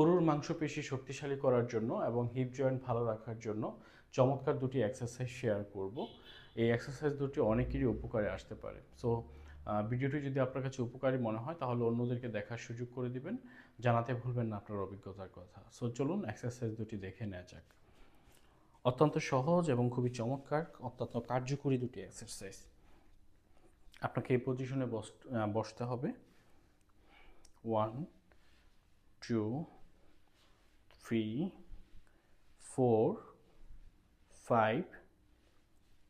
উরুর মাংসপেশি শক্তিশালী করার জন্য এবং হিপ জয়েন্ট ভালো রাখার জন্য চমৎকার দুটি এক্সারসাইজ শেয়ার করব। এই এক্সারসাইজ দুটি অনেকেরই উপকারে আসতে পারে। সো ভিডিওটি যদি আপনার কাছে উপকারী মনে হয়, তাহলে অন্যদেরকে দেখার সুযোগ করে দিবেন। জানাতে ভুলবেন না আপনার অভিজ্ঞতার কথা। সো চলুন এক্সারসাইজ দুটি দেখে নেওয়া যাক। অত্যন্ত সহজ এবং খুবই চমৎকার, অত্যন্ত কার্যকরী দুটি এক্সারসাইজ আপনাকে এই পজিশনে বস বসতে হবে। One two three four five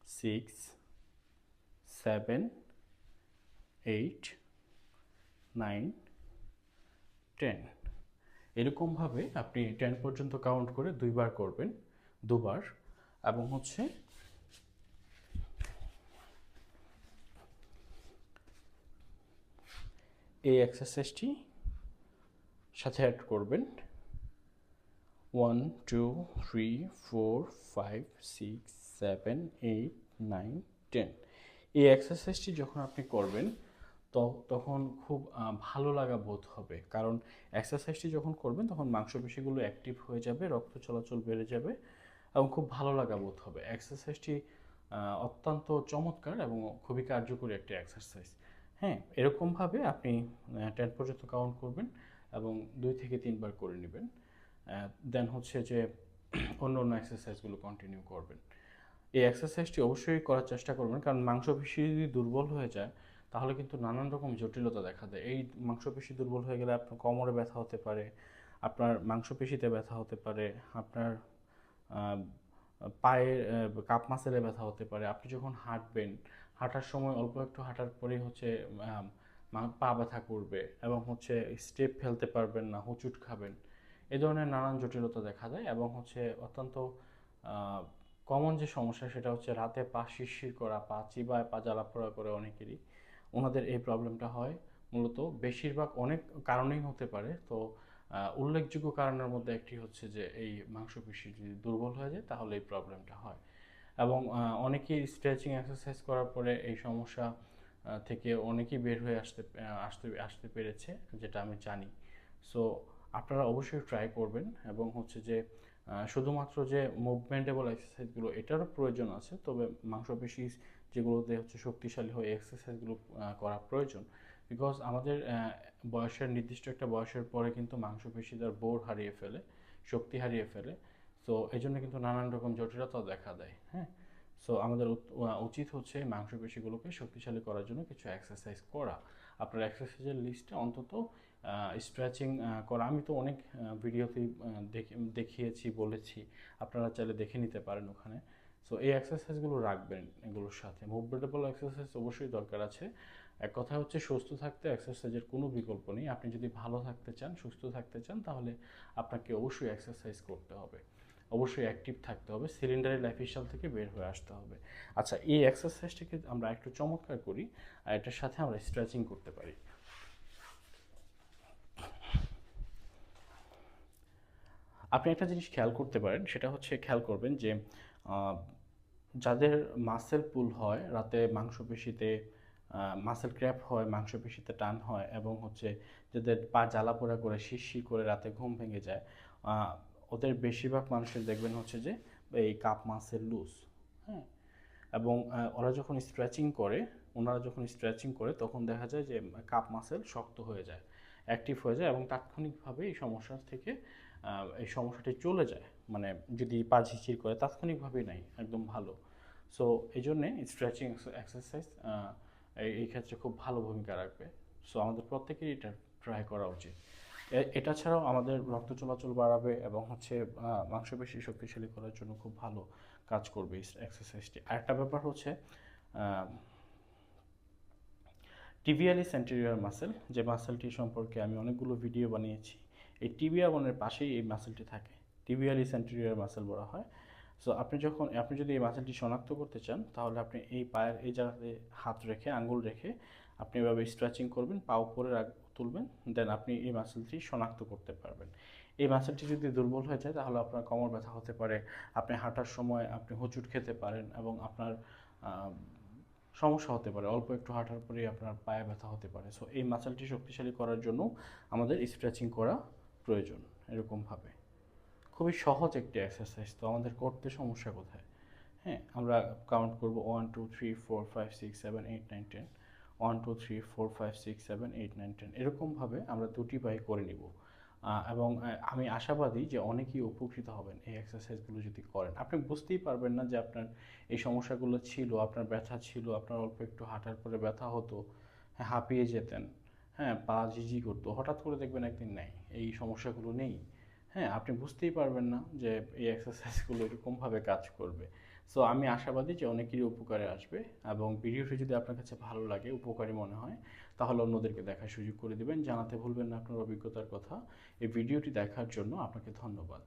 six seven eight nine ten এরকমভাবে আপনি টেন পর্যন্ত কাউন্ট করে দুইবার করবেন, দুবার। এবং হচ্ছে এই এক্সারসাইজটি সাথে অ্যাড করবেন। One two three four five six seven eight nine ten এই এক্সারসাইজটি যখন আপনি করবেন তখন খুব ভালো লাগা বোধ হবে। কারণ এক্সারসাইজটি যখন করবেন, তখন মাংসপেশিগুলো অ্যাক্টিভ হয়ে যাবে, রক্ত চলাচল বেড়ে যাবে এবং খুব ভালো লাগা বোধ হবে। এক্সারসাইজটি অত্যন্ত চমৎকার এবং খুবই কার্যকরী একটি এক্সারসাইজ হ্যাঁ এরকমভাবে আপনি টেন পর্যন্ত কাউন্ট করবেন এবং দুই থেকে তিনবার করে নেবেন। দেন হচ্ছে যে অন্য অন্য এক্সারসাইজগুলো কন্টিনিউ করবেন। এই এক্সারসাইজটি অবশ্যই করার চেষ্টা করবেন কারণ মাংসপেশি যদি দুর্বল হয়ে যায় তাহলে কিন্তু নানান রকম জটিলতা দেখা দেয়। এই মাংসপেশি দুর্বল হয়ে গেলে আপনার কোমরে ব্যথা হতে পারে আপনার মাংসপেশিতে ব্যথা হতে পারে আপনার আহ, পায়ে কাপ মাসেলে ব্যথা হতে পারে। আপনি যখন হাঁটবেন হাঁটার সময় অল্প একটু হাঁটার পরেই হচ্ছে পা ব্যথা করবে এবং হচ্ছে স্টেপ ফেলতে পারবেন না হুচুট খাবেন। এই ধরনের নানান জটিলতা দেখা দেয় এবং হচ্ছে অত্যন্ত কমন যে সমস্যা সেটা হচ্ছে রাতে পা শিরশির করা, পা চিবায়, পা জ্বালা জ্বালাপোড়া করে অনেকেরই। ওনাদের এই প্রবলেমটা হয়। মূলত বেশিরভাগ অনেক কারণেই হতে পারে। তো উল্লেখযোগ্য কারণের মধ্যে একটি হচ্ছে যে এই মাংসপেশি যদি দুর্বল হয়ে যায় তাহলে এই প্রবলেমটা হয়। এবং অনেকেই স্ট্রেচিং এক্সারসাইজ করার পরে এই সমস্যা থেকে অনেকেই বের হয়ে আসতে আসতে আসতে পেরেছে, যেটা আমি জানি। সো আপনারা অবশ্যই ট্রাই করবেন এবং হচ্ছে যে শুধুমাত্র যে মুভমেন্টেবল এক্সারসাইজগুলো এটারও প্রয়োজন আছে। তবে মাংসপেশি যেগুলোতে হচ্ছে শক্তিশালী হয়ে এক্সারসাইজগুলো করা প্রয়োজন। বিকজ আমাদের বয়সের, নির্দিষ্ট একটা বয়সের পরে কিন্তু মাংসপেশি তার বোর হারিয়ে ফেলে, শক্তি হারিয়ে ফেলে। তো এই জন্য কিন্তু নানান রকম জটিলতা দেখা দেয় হ্যাঁ? সো আমাদের উচিত হচ্ছে মাংসপেশিগুলোকে শক্তিশালী করার জন্য কিছু এক্সারসাইজ করা। আপনার এক্সারসাইজের লিস্টে অন্তত স্ট্রেচিং করা। আমি তো অনেক ভিডিওতেই দেখিয়েছি, বলেছি। আপনারা চাইলে দেখে নিতে পারেন ওখানে। সো এই এক্সারসাইজগুলো রাখবেন এগুলোর সাথে। মুভমেন্টেবল এক্সারসাইজ অবশ্যই দরকার আছে। এক কথা হচ্ছে, সুস্থ থাকতে এক্সারসাইজের কোনো বিকল্প নেই। আপনি যদি ভালো থাকতে চান, সুস্থ থাকতে চান, তাহলে আপনাকে অবশ্যই এক্সারসাইজ করতে হবে। অবশ্যই অ্যাক্টিভ থাকতে হবে। সিলিন্ডারের লাইফস্টাইল থেকে বের হয়ে আসতে হবে। আচ্ছা এই এক্সারসাইজটাকে আমরা একটু চমৎকার করি, আর এটার সাথে আমরা স্ট্রেচিং করতে পারি। আপনি একটা জিনিস খেয়াল করতে পারেন, সেটা হচ্ছে খেয়াল করবেন যে যাদের মাসেল পুল হয়, রাতে মাংসপেশিতে মাসেল ক্র্যাপ হয়, মাংসপেশিতে টান হয় এবং হচ্ছে যাদের পা জ্বালা জ্বালাপোড়া করে শিরশির করে রাতে ঘুম ভেঙে যায় ওদের বেশিরভাগ মানুষের দেখবেন হচ্ছে যে, এই কাপ মাসেল লুজ হ্যাঁ? এবং ওরা যখন স্ট্রেচিং করে, ওনারা যখন স্ট্রেচিং করে, তখন দেখা যায় যে কাপ মাসেল শক্ত হয়ে যায়। অ্যাক্টিভ হয়ে যায় এবং তাৎক্ষণিকভাবে এই সমস্যা থেকে এই সমস্যাটি চলে যায়। মানে যদি পা ঝিঝির করে, তাৎক্ষণিকভাবেই নাই, একদম ভালো। সো এই জন্যে স্ট্রেচিং এক্সারসাইজ এই ক্ষেত্রে খুব ভালো ভূমিকা রাখবে। সো আমাদের প্রত্যেকেরই এটা ট্রাই করা উচিত। এটা ছাড়াও আমাদের রক্ত চলাচল বাড়াবে এবং হচ্ছে মাংসপেশি শক্তিশালী করার জন্য খুব ভালো কাজ করবে এক্সারসাইজটি আরেকটা ব্যাপার হচ্ছে টিবিয়ালি সেন্টেরিয়ার মাসেল যে মাসেলটি সম্পর্কে আমি অনেকগুলো ভিডিও বানিয়েছি, এই টিবিয়া বনের পাশেই এই মাসেলটি থাকে, টিবিয়ালি সেন্টেরিয়ার মাসেল বলা হয়। সো আপনি যখন, আপনি যদি এই মাসেলটি শনাক্ত করতে চান, তাহলে আপনি এই পায়ের, এই জায়গাতে হাত রেখে, আঙ্গুল রেখে আপনি এভাবে স্ট্রেচিং করবেন, পা উপরে তুলবেন দেন আপনি এই মাসেলটি শনাক্ত করতে পারবেন। এই মাসেলটি যদি দুর্বল হয়ে যায়, তাহলে আপনার কোমর ব্যথা হতে পারে, আপনি হাঁটার সময় আপনি হোঁচট খেতে পারেন এবং আপনার সমস্যা হতে পারে। অল্প একটু হাঁটার পরেই আপনার পায়ে ব্যথা হতে পারে। সো এই মাসেলটি শক্তিশালী করার জন্য আমাদের স্ট্রেচিং করা প্রয়োজন এরকমভাবে খুবই সহজ একটি এক্সারসাইজ তো, আমাদের করতে সমস্যা কোথায়? হ্যাঁ আমরা কাউন্ট করব one two three four five six seven eight nine ten one two three four five six seven eight nine ten এরকমভাবে আমরা দুটি পায়ে করে নিব। এবং আমি আশাবাদী যে অনেকেই উপকৃত হবেন এই এক্সারসাইজগুলো যদি করেন। আপনি বুঝতেই পারবেন না যে আপনার এই সমস্যাগুলো ছিল, আপনার ব্যথা ছিল, আপনার অল্প একটু হাঁটার পরে ব্যথা হতো হ্যাঁ হাঁপিয়ে যেতেন হ্যাঁ পা ঝিঝি করতো, হঠাৎ করে দেখবেন একদিন নেই, এই সমস্যাগুলো নেই হ্যাঁ আপনি বুঝতেই পারবেন না যে এই এক্সারসাইজগুলো এরকমভাবে কাজ করবে। সো আমি আশাবাদী যে অনেকেরই উপকারে আসবে এবং ভিডিওটি যদি আপনার কাছে ভালো লাগে, উপকারী মনে হয়, তাহলে অন্যদেরকে দেখার সুযোগ করে দেবেন। জানাতে ভুলবেন না আপনার অভিজ্ঞতার কথা। এই ভিডিওটি দেখার জন্য আপনাকে ধন্যবাদ।